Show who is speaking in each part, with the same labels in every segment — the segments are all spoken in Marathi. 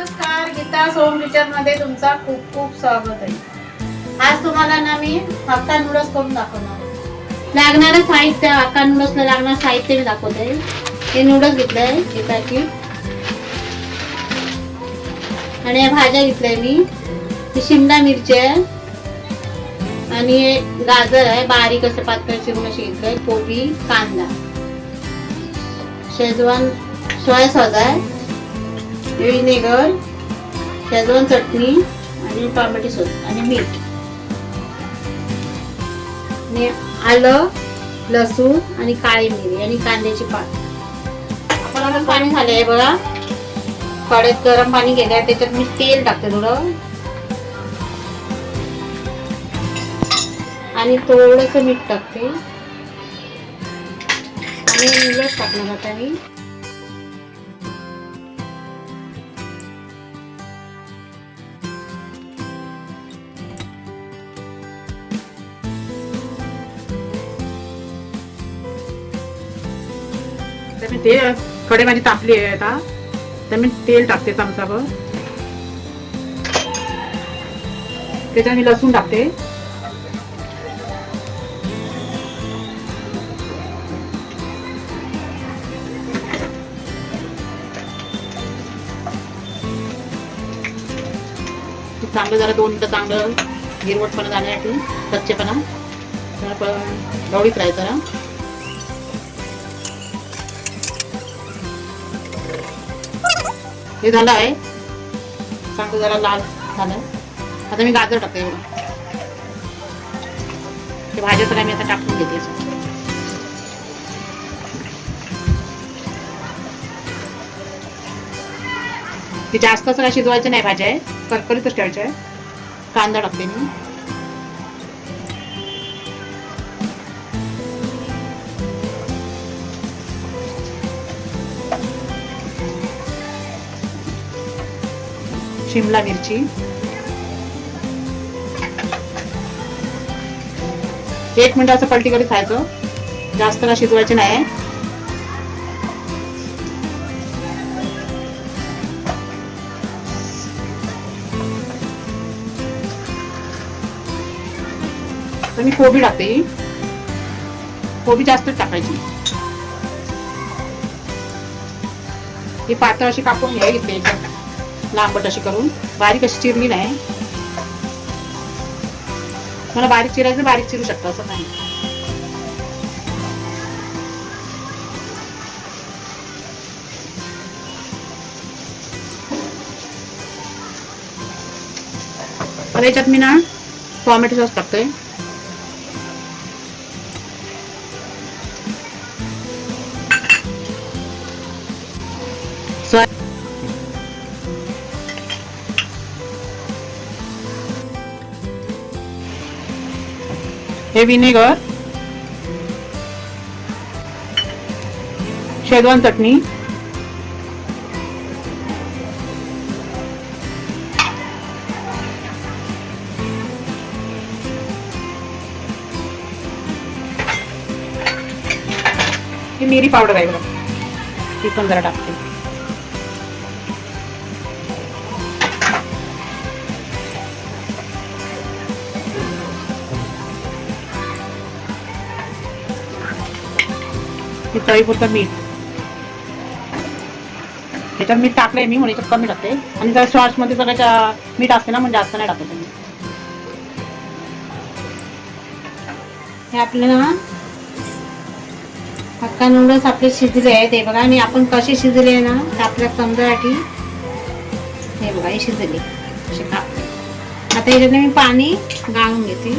Speaker 1: नमस्कार गीता सोम किचनमध्ये तुमचा खूप खूप स्वागत आहे. आज तुम्हाला ना मी हक्का नूडल्स करून दाखवणार? लागणारं साहित्य हक्का नूडल्सला लागणार साहित्य मी दाखवते. हे नूडल्स घेतलंय एक आणि या भाज्या घेतल्या मी. ही शिमला मिरची आहे. आणि हे गाजर आहे बारीक असं पातळ चिरून अशी घेतलंय कोबी कांदा. शेजवान सोया सॉस आहे. विनेगर शेजवान चटणी आणि टोमॅटो सॉस आणि मीठ. आणि आलं लसूण आणि काळी मिरी आणि कांद्याची पात. आपण आता पाणी झाले आहे बघा. कडेत गरम पाणी गेले आहे त्याच्यात मी तेल टाकते थोडं. आणि थोडंसं मीठ टाकते. आणि टाकणार आता मी.
Speaker 2: तर मी ते कडे माझी तापली आहे आता. तर मी तेल टाकते चमचाभर. त्याच्यात मी लसूण टाकते. चांगलं जरा दोन मिनटं चांगलं गिरवटपणा जाण्यासाठी कच्चेपणा जरा प- राहायचं जरा हे झालं आहे. चांगलं जरा लाल झालं. आता मी गाजर टाकते एवढं. ते भाज्या तर मी आता टाकून घेते. असं. ते जास्त सगळ्या शिजवायचं नाही भाज्या आहे. करकरीतच ठेवायच्या आहे. कांदा टाकते मी. शिमला मिरची. एक मिनिट असं पलटी खायचं. जास्त ना शिजवायचे नाही. तर मी कोबी टाकते. कोबी जास्तच टाकायची. ही पातळ अशी कापून घ्यायची. लांबट अशी करून. बारीक अशी चिरली नाही. मला बारीक चिरायचं बारीक चिरू शकता असं नाही. तर याच्यात मी ना टॉमॅटो सॉस टाकतोय. सोया हे विनेगर शेजवान चटणी ही मिरी पावडर आहे बघा. ती पण जरा टाकते. हे तळीपुरतं मीठ. त्याच्यात मीठ टाकलंय मी म्हणून कमी टाकते. आणि जर सॉसमध्ये सगळ्याच्या मीठ असते ना म्हणजे जास्त नाही टाकत तुम्ही
Speaker 1: हे आपल्याला हक्का नूडल्स आपले शिजले आहेत. हे बघा आणि आपण कसे शिजले आहे ना आपल्या समजासाठी हे बघा हे शिजले. आता याच्यात मी पाणी गाळून घेते.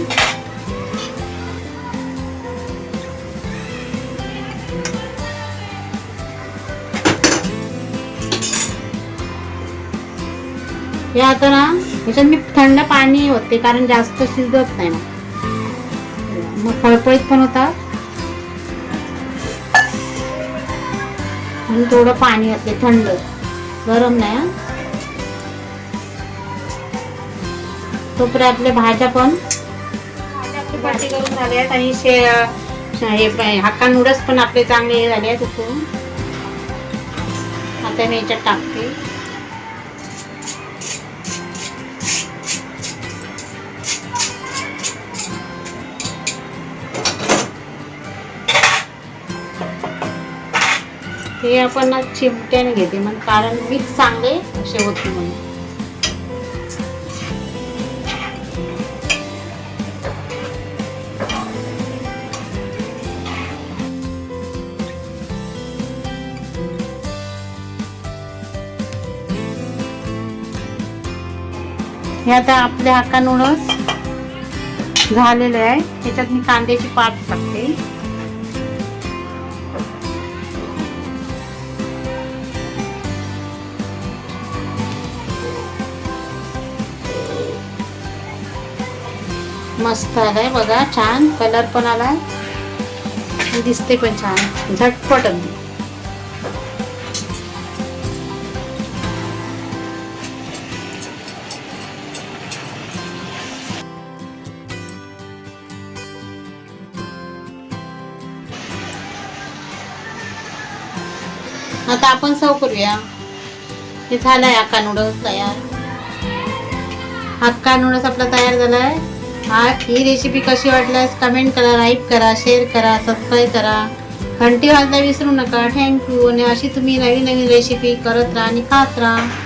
Speaker 1: हे आता ना ह्याच्यात मी थंड पाणी होते कारण जास्त शिजत नाही. ना मग फळफळीत पण होतात आणि थोडं पाणी असते थंड. गरम नाही हा. तोपर्यंत आपल्या भाज्या पण करून झाल्या आहेत आणि शे हे हक्का नूडल्स पण आपले चांगले हे झाले आहेत आता मी याच्यात टाकते. हे आपण ना चिमट्याने घेते. मग कारण मीच चांगले शेवट म्हणून. हे आता आपल्या हक्का नूडल्स झालेले आहे. त्याच्यात मी कांद्याची पात टाकते. मस्त आलाय बघा छान. कलर पण आलाय. दिसते पण छान. झटपट अगदी. आता आपण सव करूया. हे झालंय हक्का नूडल्स तयार. हक्का नूडल्स आपला तयार झालाय. हा ही रेसिपी कशी वाटल्यास कमेंट करा लाईक करा शेअर करा सबस्क्राईब करा. घंटी वाजता विसरू नका. थँक्यू आणि अशी तुम्ही नवीन नवीन रेसिपी करत राहा आणि खात राहा.